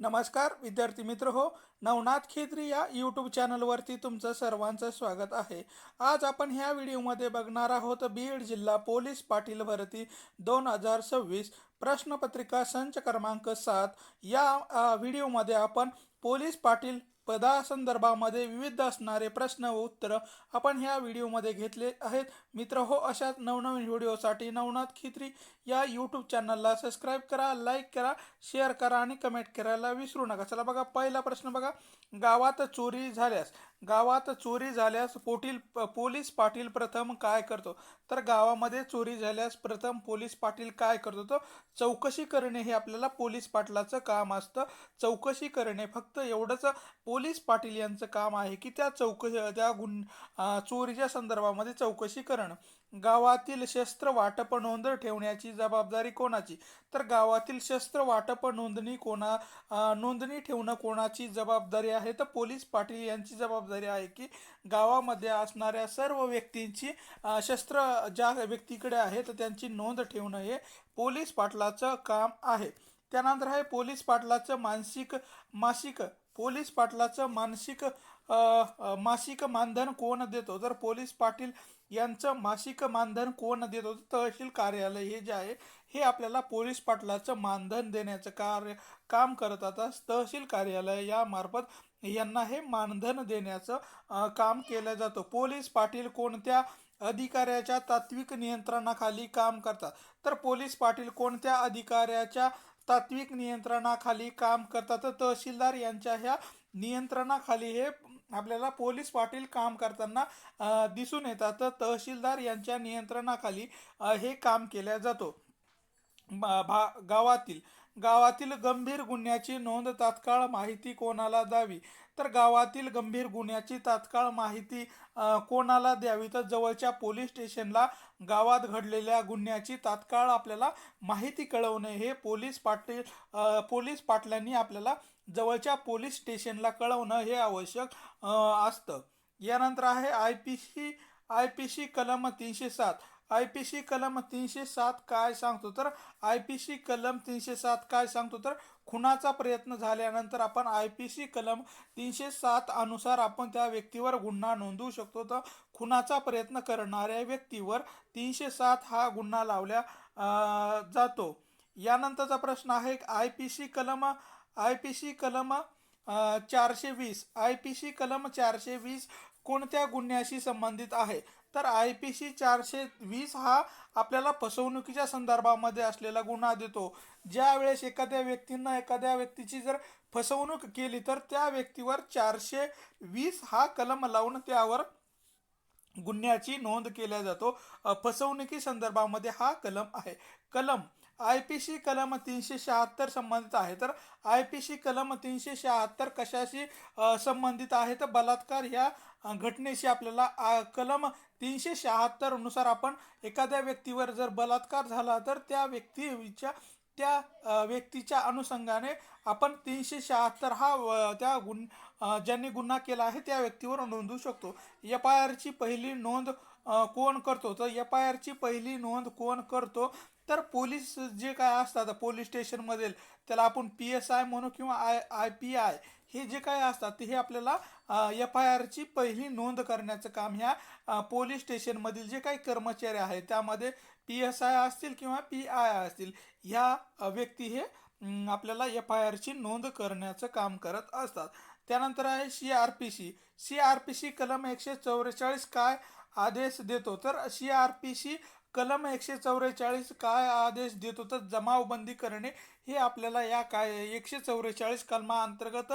नमस्कार विद्यार्थी मित्र हो नवनाथ खेत्री या यूट्यूब चॅनलवरती तुमचं सर्वांचं स्वागत आहे. आज आपण ह्या व्हिडिओमध्ये बघणार आहोत बीड जिल्हा पोलीस पाटील भरती दोन हजार सव्वीस प्रश्नपत्रिका संच क्रमांक सात. या व्हिडिओमध्ये आपण पोलीस पाटील पदासंदर्भामध्ये विविध असणारे प्रश्न व उत्तरं आपण ह्या व्हिडिओमध्ये घेतले आहेत. मित्र हो अशाच नवनवीन व्हिडिओसाठी नवनाथ खित्री या यूट्यूब चॅनलला सबस्क्राईब करा लाईक करा शेअर करा आणि कमेंट करायला विसरू नका. चला बघा पहिला प्रश्न बघा. गावात चोरी झाल्यास गावात चोरी झाल्यास पोटील पोलीस पाटील प्रथम काय करतो? तर गावामध्ये चोरी झाल्यास प्रथम पोलीस पाटील काय करतो? तर चौकशी करणे हे आपल्याला पोलीस पाटलाचं काम असतं. चौकशी करणे फक्त एवढंच पोलीस पाटील यांचं काम आहे की त्या चौकशी त्या गुन चोरीच्या संदर्भामध्ये चौकशी करणं. गावातील शस्त्र वाटप नोंद ठेवण्याची जबाबदारी कोणाची? तर गावातील शस्त्र वाटप नोंदणी कोणा नोंदणी ठेवणं कोणाची जबाबदारी आहे? तर पोलीस पाटील यांची जबाबदारी आहे की गावामध्ये असणाऱ्या सर्व व्यक्तींची शस्त्र ज्या व्यक्तीकडे आहे तर त्यांची नोंद ठेवणं हे पोलीस पाटलाचं काम आहे. त्यानंतर आहे पोलीस पाटलाचं मानसिक मासिक पोलीस पाटलाचं मानसिक मासिक मानधन कोण देतो? तर पोलीस पाटील यांचं मासिक मानधन कोण देत होतं? तहसील कार्यालय हे जे आहे हे आपल्याला पोलीस पाटलाचं मानधन देण्याचं कार्य काम करत आता तहसील कार्यालय यामार्फत यांना हे मानधन देण्याचं काम केलं जातं. पोलीस पाटील कोणत्या अधिकाऱ्याच्या तात्विक नियंत्रणाखाली काम करतात? तर पोलीस पाटील कोणत्या अधिकाऱ्याच्या तात्विक नियंत्रणाखाली काम करतात? तर तहसीलदार यांच्या ह्या नियंत्रणाखाली हे आपल्याला पोलीस पाटील काम करताना दिसून येतात. तर तहसीलदार यांच्या नियंत्रणाखाली हे काम केल्या जातो. भा गावातील गावातील गंभीर गुन्ह्याची नोंद तात्काळ माहिती कोणाला द्यावी? तर गावातील गंभीर गुन्ह्याची तात्काळ माहिती कोणाला द्यावी? तर जवळच्या पोलीस स्टेशनला गावात घडलेल्या गुन्ह्याची तात्काळ आपल्याला माहिती कळवणे हे पोलीस पाटील पोलीस पाटलांनी आपल्याला जवळच्या पोलीस स्टेशनला कळवणं हे आवश्यक असतं. यानंतर आहे I P C I P C कलम तीनशे सात. आय पी सी कलम तीनशे सात काय सांगतो तर आय पी सी कलम तीनशे सात काय सांगतो तर खुनाचा प्रयत्न झाल्यानंतर आपण आय पी सी कलम तीनशे सात अनुसार आपण त्या व्यक्तीवर गुन्हा नोंदवू शकतो. तर खुनाचा प्रयत्न करणाऱ्या व्यक्तीवर तीनशे सात हा गुन्हा लावल्या जातो. यानंतरचा प्रश्न आहे आय पी सी कलम आय पी सी कलम चारशे वीस. आय पी सी कलम चारशे वीस कोणत्या गुन्ह्याशी संबंधित आहे? तर आय पी सी चारशे वीस हा आपल्याला फसवणुकीच्या संदर्भामध्ये असलेला गुन्हा देतो. ज्या वेळेस एखाद्या व्यक्तीनं एखाद्या व्यक्तीची जर फसवणूक केली तर त्या व्यक्तीवर चारशे वीस हा कलम लावून त्यावर गुन्ह्याची नोंद केल्या जातो. फसवणुकी संदर्भामध्ये हा कलम आहे. कलम आय पी सी कलम तीनशे शहात्तर संबंधित आहे. तर आय पी सी कलम तीनशे शहात्तर कशाशी संबंधित आहे? तर बलात्कार ह्या घटनेशी आपल्याला आ, कलम तीनशे शहात्तरनुसार आपण एखाद्या व्यक्तीवर जर बलात्कार झाला तर त्या व्यक्तीच्या त्या व्यक्तीच्या अनुषंगाने आपण तीनशे शहात्तर हा त्या गुन ज्यांनी गुन्हा केला आहे त्या व्यक्तीवर नोंदवू शकतो. एफ आय आरची पहिली नोंद कोण करतो? तर एफ आय आरची पहिली नोंद कोण करतो? तर पोलीस जे काय असतात पोलीस स्टेशनमधील त्याला आपण पी एस आय म्हणू किंवा आय आय पी आय हे जे काय असतात ते हे आपल्याला एफ आय आरची पहिली नोंद करण्याचं काम ह्या पोलीस स्टेशनमधील जे काही कर्मचारी आहेत त्यामध्ये पी एस आय असतील किंवा पी आय असतील ह्या व्यक्ती हे आपल्याला एफ आय आरची नोंद करण्याचं काम करत असतात. त्यानंतर आहे C R P C C R P C कलम एकशे चौवेचाळीस काय आदेश देतो? तर सी आर पी सी कलम एकशे चौवेचाळीस काय आदेश देतो? तर जमावबंदी करणे हे आपल्याला या काय एकशे चौवेचाळीस कलमाअंतर्गत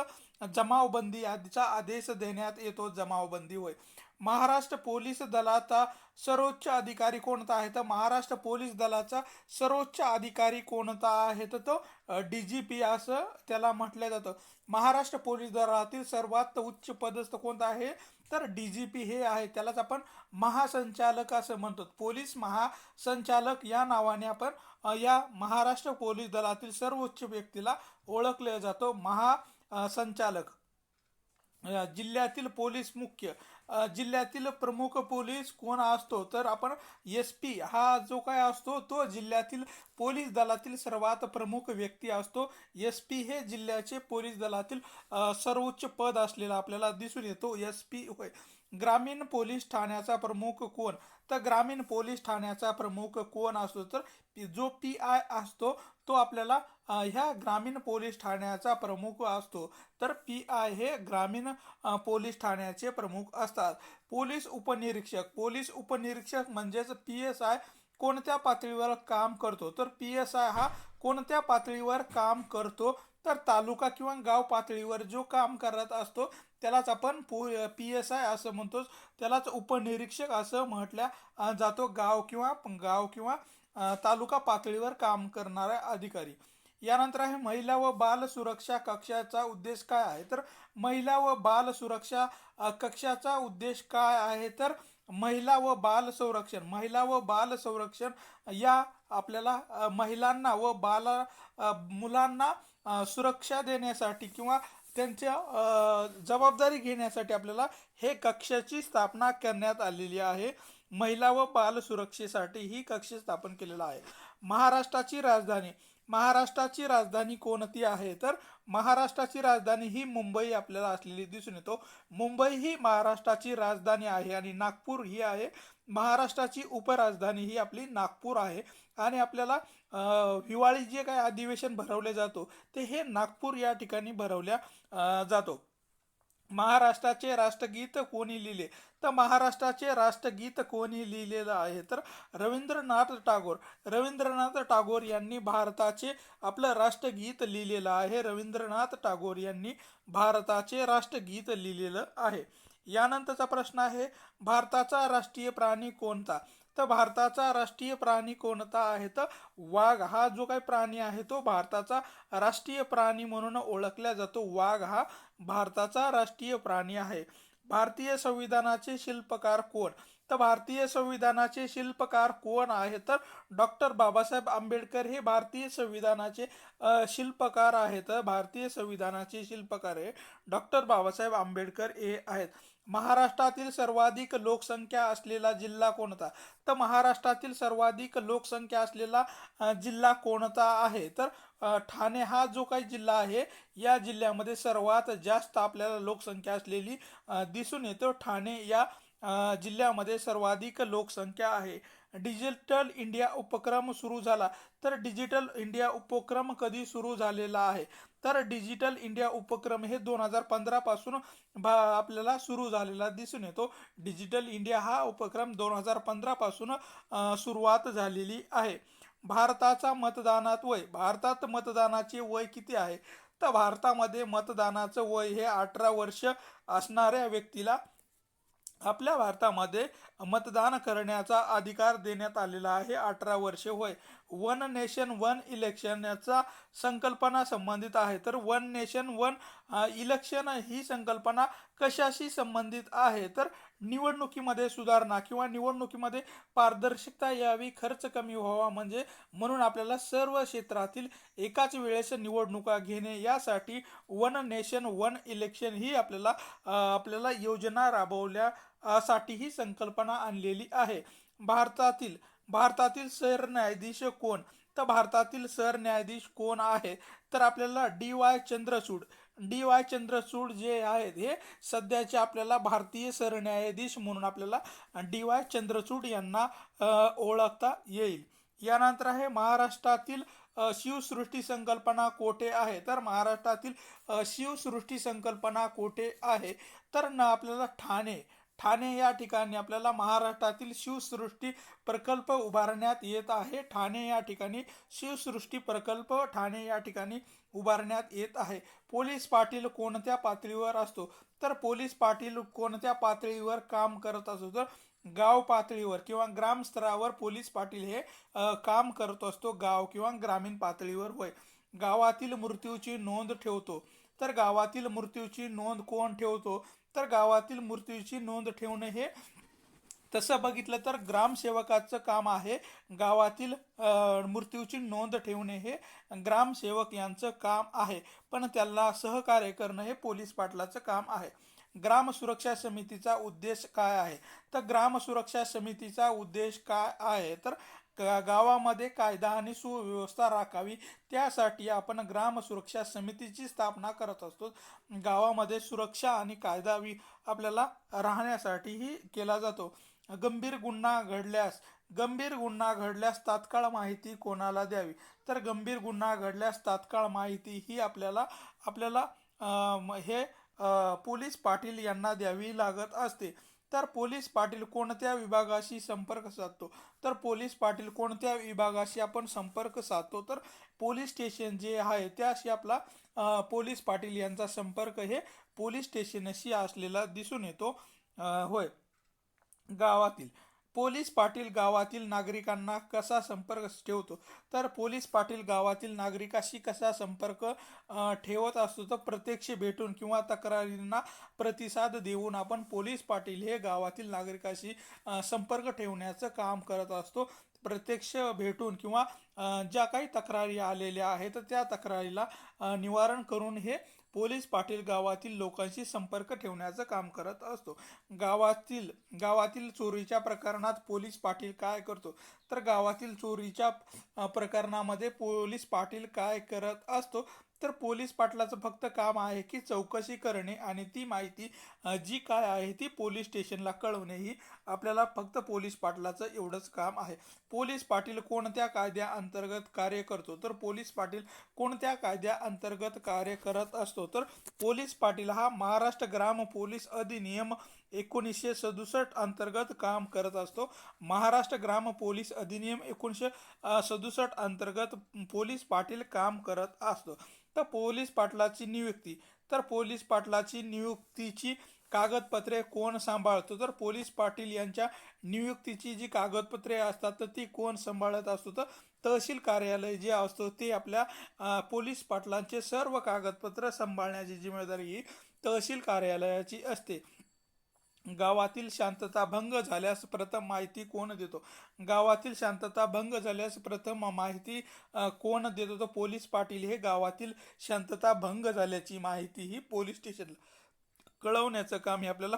जमावबंदी आधीचा आदेश देण्यात येतो. जमावबंदी होय. महाराष्ट्र पोलीस दलाचा सर्वोच्च अधिकारी कोणता आहे? तर महाराष्ट्र पोलीस दलाचा सर्वोच्च अधिकारी कोणता आहे? तर तो डी जी पी असं त्याला म्हटलं जातं. महाराष्ट्र पोलीस दलातील सर्वात उच्च पदस्थ कोणता आहे? तर डी जी पी हे आहे त्यालाच आपण महासंचालक असं म्हणतो. पोलीस महासंचालक या नावाने आपण या महाराष्ट्र पोलीस दलातील सर्वोच्च व्यक्तीला ओळखले जातो. महासंचालक जिल्ह्यातील पोलीस मुख्य जिल्ह्यातील प्रमुख पोलीस कोण असतो? तर आपण एस पी हा जो काय असतो तो जिल्ह्यातील पोलीस दलातील सर्वात प्रमुख व्यक्ती असतो. एस पी हे जिल्ह्याचे पोलीस दलातील सर्वोच्च पद असलेला आपल्याला दिसून येतो. एस पी होय. ग्रामीण पोलीस ठाण्याचा प्रमुख कोण? तर ग्रामीण पोलीस ठाण्याचा प्रमुख कोण असतो? तर जो पी आय असतो तो आपल्याला ह्या ग्रामीण पोलीस ठाण्याचा प्रमुख असतो. तर पी आय हे ग्रामीण पोलीस ठाण्याचे प्रमुख असतात. पोलीस उपनिरीक्षक पोलीस उपनिरीक्षक म्हणजेच पी एस आय कोणत्या पातळीवर काम करतो? तर पी एस आय हा कोणत्या पातळीवर काम करतो? तर तालुका किंवा गाव पातळीवर जो काम करत असतो त्यालाच आपण पी एस आय असं म्हणतो. त्यालाच उपनिरीक्षक असं म्हटल्या जातो गाव किंवा गाव किंवा तालुका पातळीवर काम करणारा अधिकारी. यानंतर आहे महिला व बाल सुरक्षा कक्षाचा उद्देश काय आहे? तर महिला व बाल सुरक्षा कक्षाचा उद्देश काय आहे? तर महिला व बाल संरक्षण महिला व बाल संरक्षण या आपल्याला महिलांना व बाल मुलांना सुरक्षा देण्यासाठी किंवा त्यांच्या जबाबदारी घेण्यासाठी आपल्याला हे कक्षाची स्थापना करण्यात आलेली आहे. महिला व बाल सुरक्षेसाठी ही कक्ष स्थापन केलेला आहे. महाराष्ट्राची राजधानी महाराष्ट्राची राजधानी कोणती आहे? तर महाराष्ट्राची राजधानी ही मुंबई आपल्याला असलेली दिसून येतो. मुंबई ही महाराष्ट्राची राजधानी आहे आणि नागपूर ही आहे. महाराष्ट्राची उपराजधानी ही आपली नागपूर आहे. आणि आपल्याला हिवाळी जे काय अधिवेशन भरवले जातो ते हे नागपूर या ठिकाणी भरवल्या जातो. महाराष्ट्राचे राष्ट्रगीत कोणी लिहिले? तर महाराष्ट्राचे राष्ट्रगीत कोणी लिहिलेलं आहे? तर रवींद्रनाथ टागोर. रवींद्रनाथ टागोर यांनी भारताचे आपलं राष्ट्रगीत लिहिलेलं आहे. रवींद्रनाथ टागोर यांनी भारताचे राष्ट्रगीत लिहिलेलं आहे. यानंतरचा प्रश्न आहे भारताचा राष्ट्रीय प्राणी कोणता? तर भारताचा राष्ट्रीय प्राणी कोणता आहे? तर वाघ हा जो काही प्राणी आहे तो भारताचा राष्ट्रीय प्राणी म्हणून ओळखला जातो. वाघ हा भारताचा राष्ट्रीय प्राणी आहे. भारतीय संविधानाचे शिल्पकार कोण? तर भारतीय संविधानाचे शिल्पकार कोण आहे? तर डॉक्टर बाबासाहेब आंबेडकर हे भारतीय संविधानाचे शिल्पकार आहेत. भारतीय संविधानाचे शिल्पकार हे डॉक्टर बाबासाहेब आंबेडकर हे आहेत. महाराष्ट्रातील सर्वाधिक लोकसंख्या असलेला जिल्हा कोणता? तर महाराष्ट्रातील सर्वाधिक लोकसंख्या असलेला जिल्हा कोणता आहे? तर ठाणे हा जो काही जिल्हा आहे या जिल्ह्यामध्ये सर्वात जास्त आपल्याला लोकसंख्या असलेली दिसून येतो. ठाणे या जिल्ह्यामध्ये सर्वाधिक लोकसंख्या आहे. डिजिटल इंडिया उपक्रम सुरू झाला. तर डिजिटल इंडिया उपक्रम कधी सुरू झालेला आहे? तर डिजिटल इंडिया उपक्रम हे दोन हजार पंधरापासून भा आपल्याला सुरू झालेला दिसून येतो. डिजिटल इंडिया हा उपक्रम दोन हजार पंधरापासून सुरुवात झालेली आहे. भारताचा मतदानात वय भारतात मतदानाचे वय किती आहे? तर भारतामध्ये मतदानाचं वय हे अठरा वर्ष असणाऱ्या व्यक्तीला आपल्या भारतामध्ये मतदान करण्याचा अधिकार देण्यात आलेला आहे. अठरा वर्षे होय. वन नेशन वन इलेक्शन याचा संकल्पना संबंधित आहे. तर वन नेशन वन इलेक्शन ही संकल्पना कशाशी संबंधित आहे? तर निवडणुकीमध्ये सुधारणा किंवा निवडणुकीमध्ये पारदर्शकता यावी खर्च कमी व्हावा म्हणजे म्हणून आपल्याला सर्व क्षेत्रातील एकाच वेळेस निवडणुका घेणे यासाठी वन नेशन वन इलेक्शन ही आपल्याला आपल्याला योजना राबवल्या साठी ही संकल्पना आणलेली आहे. भारतातील भारतातील सरन्यायाधीश कोण? तर भारतातील सरन्यायाधीश कोण आहे? तर आपल्याला D Y Chandrachud D Y Chandrachud जे आहेत हे सध्याचे आपल्याला भारतीय सरन्यायाधीश म्हणून आपल्याला डी वाय चंद्रचूड यांना ओळखता येईल. यानंतर आहे महाराष्ट्रातील शिवसृष्टी संकल्पना कोठे आहे? तर महाराष्ट्रातील शिवसृष्टी संकल्पना कोठे आहे? तर न आपल्याला ठाणे. ठाणे या ठिकाणी आपल्याला महाराष्ट्रातील शिवसृष्टी प्रकल्प उभारण्यात येत आहे. ठाणे या ठिकाणी शिवसृष्टी प्रकल्प ठाणे या ठिकाणी उभारण्यात येत आहे. पोलीस पाटील कोणत्या पातळीवर असतो? तर पोलीस पाटील कोणत्या पातळीवर काम करत असतो? तर गाव पातळीवर किंवा ग्रामस्तरावर पोलीस पाटील हे काम करत असतो. गाव किंवा ग्रामीण पातळीवर होय. गावातील मृत्यूची नोंद ठेवतो. तर गावातील मृत्यूची नोंद कोण ठेवतो? तर गावातील मृत्यूची नोंद ठेवणे हे तसं बघितलं तर ग्रामसेवकाचं काम आहे. गावातील मृत्यूची नोंद ठेवणे हे ग्रामसेवक यांचं काम आहे. पण त्याला सहकार्य करणं हे पोलीस पाटलाचं काम आहे. ग्राम सुरक्षा समितीचा उद्देश काय आहे? तर ग्राम सुरक्षा समितीचा उद्देश काय आहे? तर गावामध्ये कायदा आणि सुव्यवस्था राखावी त्यासाठी आपण ग्राम सुरक्षा समितीची स्थापना करत असतो. गावामध्ये सुरक्षा आणि कायदा आपल्याला राहण्यासाठीही केला जातो. गंभीर गुन्हा घडल्यास गंभीर गुन्हा घडल्यास तात्काळ माहिती कोणाला द्यावी? तर गंभीर गुन्हा घडल्यास तात्काळ माहिती ही आपल्याला आपल्याला हे पोलीस पाटील यांना द्यावी लागत असते. तर पोलीस पाटील कोणत्या विभागाशी संपर्क साधतो? तर पोलीस पाटील कोणत्या विभागाशी आपण संपर्क साधतो? तर पोलीस स्टेशन जे आहे त्याशी आपला पोलीस पाटील यांचा संपर्क हे पोलीस स्टेशनशी असलेला दिसून येतो. होय. गावातील. पोलीस पाटील गावातील नागरिकांना कसा संपर्क ठेवतो? तर पोलीस पाटील गावातील नागरिकाशी कसा संपर्क ठेवत असतो? तर प्रत्यक्ष भेटून किंवा तक्रारींना प्रतिसाद देऊन आपण पोलीस पाटील हे गावातील नागरिकाशी संपर्क ठेवण्याचं काम करत असतो. प्रत्यक्ष भेटून किंवा ज्या काही तक्रारी आलेल्या आहेत तर त्या तक्रारीला निवारण करून हे पोलीस पाटील गावातील लोकांशी संपर्क ठेवण्याचं काम करत असतो. गावातील गावातील चोरीच्या प्रकरणात पोलीस पाटील काय करतो? तर गावातील चोरीच्या प्रकरणामध्ये पोलीस पाटील काय करत असतो? तर पोलीस पाटलाचं फक्त काम आहे की चौकशी करणे आणि ती माहिती जी काय आहे ती पोलीस स्टेशनला कळवणे ही आपल्याला फक्त पोलीस पाटलाचं एवढंच काम आहे. पोलीस पाटील कोणत्या कायद्या अंतर्गत कार्य करतो? तर पोलीस पाटील कोणत्या कायद्या अंतर्गत कार्य करत असतो? तर पोलीस पाटील हा महाराष्ट्र ग्राम पोलीस अधिनियम एकोणीसशे सदुसष्ट अंतर्गत काम करत असतो. महाराष्ट्र ग्राम पोलीस अधिनियम एकोणीसशे सदुसष्ट अंतर्गत पोलीस पाटील काम करत असतो. तर पोलीस पाटलाची नियुक्ती तर पोलीस पाटलाची नियुक्तीची कागदपत्रे कोण सांभाळतो? तर पोलीस पाटील यांच्या नियुक्तीची जी कागदपत्रे असतात तर ती कोण सांभाळत असतो? तर तहसील कार्यालय जे असतो ते आपल्या पोलीस पाटलांचे सर्व कागदपत्र सांभाळण्याची जिम्मेदारी ही तहसील कार्यालयाची असते. गावातील शांतता भंग झाल्यास प्रथम माहिती कोण देतो? गावातील शांतता भंग झाल्यास प्रथम माहिती कोण देतो? तर पोलीस पाटील हे गावातील शांतता भंग झाल्याची माहिती ही पोलीस स्टेशनला कळवण्याचं काम हे आपल्याला